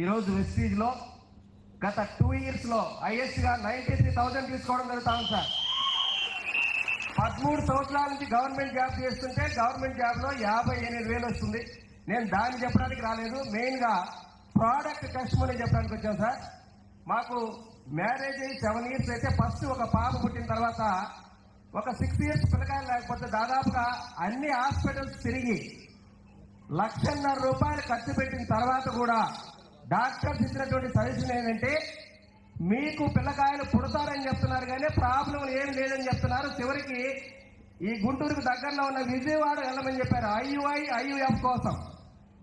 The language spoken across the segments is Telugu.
ఈరోజు వెస్టీజ్లో గత టూ ఇయర్స్లో హైయెస్ట్గా నైంటీ త్రీ థౌజండ్ తీసుకోవడం జరుగుతా ఉంది సార్. పదమూడు సంవత్సరాల నుంచి గవర్నమెంట్ జాబ్ చేస్తుంటే గవర్నమెంట్ జాబ్లో యాభై ఎనిమిది వేలు వస్తుంది. నేను దాన్ని చెప్పడానికి రాలేదు. మెయిన్గా ప్రోడక్ట్ కస్టమర్ చెప్పడానికి వచ్చాను సార్. మాకు మ్యారేజ్ అయ్యి సెవెన్ ఇయర్స్ అయితే ఫస్ట్ ఒక పాప పుట్టిన తర్వాత ఒక సిక్స్ ఇయర్స్ పిల్లకాయలు లేకపోతే దాదాపుగా అన్ని హాస్పిటల్స్ తిరిగి లక్షన్నర రూపాయలు ఖర్చు పెట్టిన తర్వాత కూడా డాక్టర్స్ ఇచ్చినటువంటి సజెషన్ ఏంటంటే మీకు పిల్లకాయలు పుడతారని చెప్తున్నారు కానీ ప్రాబ్లం ఏం లేదని చెప్తున్నారు. చివరికి ఈ గుంటూరుకు దగ్గరలో ఉన్న విజయవాడ వెళ్ళమని చెప్పారు. ఐయుఐ ఐయుఎఫ్ కోసం.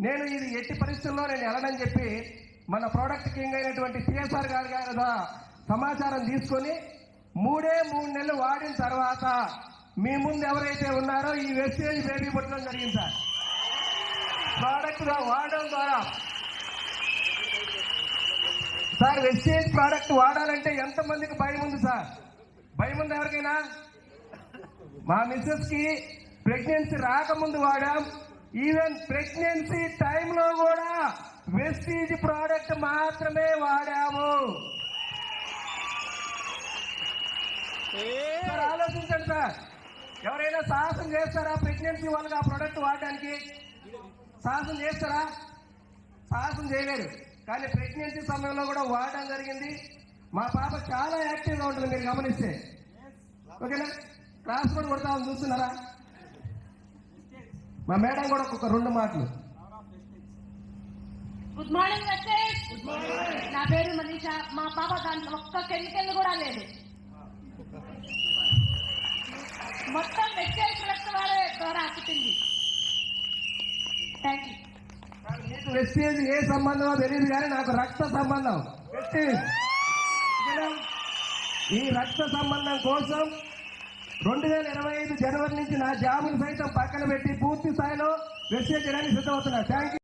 నేను ఇది ఎట్టి పరిస్థితుల్లో నేను వెళ్ళనని చెప్పి మన ప్రోడక్ట్ కింగ్ అయినటువంటి పిఎస్ఆర్ గారి గారి సమాచారం తీసుకొని మూడే మూడు నెలలు వాడిన తర్వాత మీ ముందు ఎవరైతే ఉన్నారో ఈ వెస్టేజ్ బేబీ పుట్టడం జరిగింది సార్. ప్రోడక్ట్గా వాడడం ద్వారా సార్ వెస్టేజ్ ప్రోడక్ట్ వాడాలంటే ఎంత మందికి భయం ఉంది సార్? భయం ఉంది ఎవరికైనా? మా మిస్సెస్కి ప్రెగ్నెన్సీ రాకముందు వాడాం. ఈవెన్ ప్రెగ్నెన్సీ టైంలో కూడా వెస్టీజ్ ప్రోడక్ట్ మాత్రమే వాడాము. ఆలోచించండి సార్. ఎవరైనా సాహసం చేస్తారా ప్రెగ్నెన్సీ వాళ్ళకి ఆ ప్రోడక్ట్ వాడడానికి? సాహసం చేస్తారా? సాహసం చేయలేరు. కానీ ప్రెగ్నెన్సీ సమయంలో కూడా వాడడం జరిగింది. మా పాప చాలా యాక్టివ్గా ఉంటుంది మీరు గమనిస్తే. ఓకేనా? క్లాస్ కూడా కొడతామని చూస్తున్నారా? మా మేడం కూడా ఒక రెండు మాటలు. గుడ్ మార్నింగ్ నా పేరు మనీష. మా పాప దాంట్లో ఒక్క కెమికల్ కూడా లేదు. మొత్తం వెస్టేజ్ ప్రొడక్ట్ వాడే ద్వారా పుట్టింది. థ్యాంక్ యూ వెస్టేజ్ ఏ సంబంధమో తెలియదు కానీ నాకు రక్త సంబంధం. ఈ రక్త సంబంధం కోసం రెండు వేల ఇరవై ఐదు జనవరి నుంచి నా జాబును సైతం పక్కన పెట్టి పూర్తి స్థాయిలో వెస్టేజ్ చేయడానికి సిద్ధమవుతున్నా. Thank you